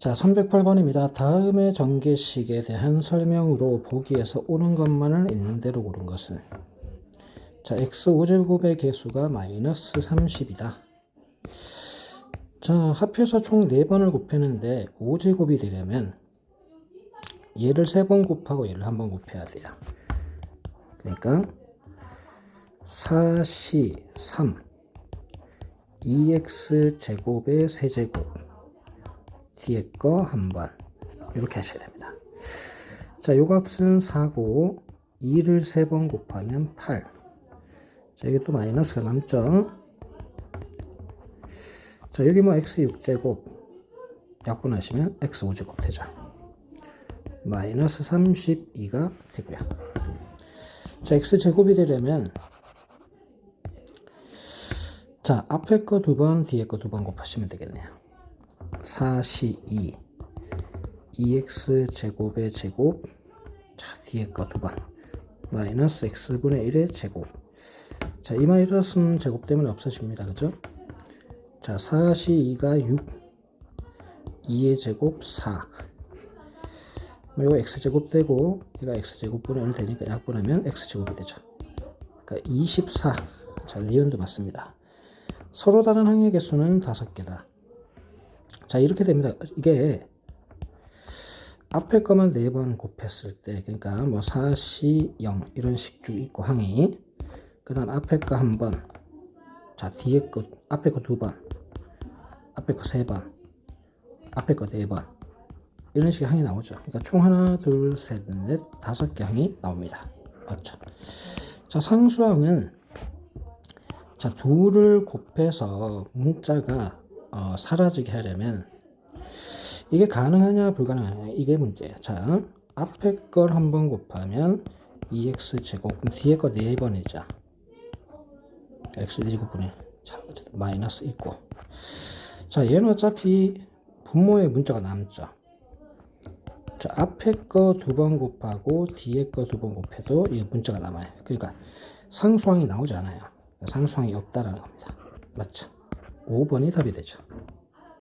자, 308번입니다. 다음의 전개식에 대한 설명으로 보기에서 오는 것만을 있는 대로 고른 것은 자, x 5제곱의 개수가 마이너스 30이다. 자, 합해서 총 4번을 곱했는데 5제곱이 되려면 얘를 3번 곱하고 얘를 한 번 곱해야 돼요. 그러니까 4C 3 2x 제곱의 세제곱 뒤에 거 한번 이렇게 하셔야 됩니다. 자, 요 값은 4고 2를 3번 곱하면 8. 자, 이게 또 마이너스가 남죠. 자, 여기 뭐 x 6제곱 약분하시면 x 5제곱 되죠. 마이너스 32가 되고요. 자, x 제곱이 되려면 자, 앞에 거 두 번, 뒤에 거 두 번 곱하시면 되겠네요. 4C2 2x 제곱의 제곱 자, 뒤에 거 두번 마이너스 x분의 1의 제곱 자, 이 마이너스는 제곱 때문에 없어집니다. 그죠? 자, 4C2가 6 2의 제곱 4 이거 x제곱 되고 얘가 x제곱분의 1 되니까 약분하면 x제곱이 되죠. 그러니까 24. 자, 리온도 맞습니다. 서로 다른 항의 개수는 5개다. 자, 이렇게 됩니다. 이게 앞에 거만 4번 곱했을 때 그러니까 뭐 4C 0 이런 식주 있고 항이 그 다음 앞에 거 한 번. 자, 뒤에 거 앞에 거 두 번. 앞에 거 세 번. 앞에 거 네 번. 이런 식의 항이 나오죠. 그러니까 총 하나, 둘, 셋, 넷, 다섯 개 항이 나옵니다. 맞죠? 자, 상수항은 자, 둘을 곱해서 문자가 어, 사라지게 하려면 이게 가능하냐 불가능하냐 이게 문제예요. 자, 앞에 걸 한번 곱하면 2x 제곱 그럼 뒤에 거 4번이죠. x 제곱분의 자, 어쨌든 마이너스 있고 자, 얘는 어차피 분모의 문자가 남죠. 자, 앞에 거 두 번 곱하고 뒤에 거 두 번 곱해도 이 문자가 남아요. 그러니까 상수항이 나오지 않아요. 상수항이 없다라는 겁니다. 맞죠? 5번이 답이 되죠.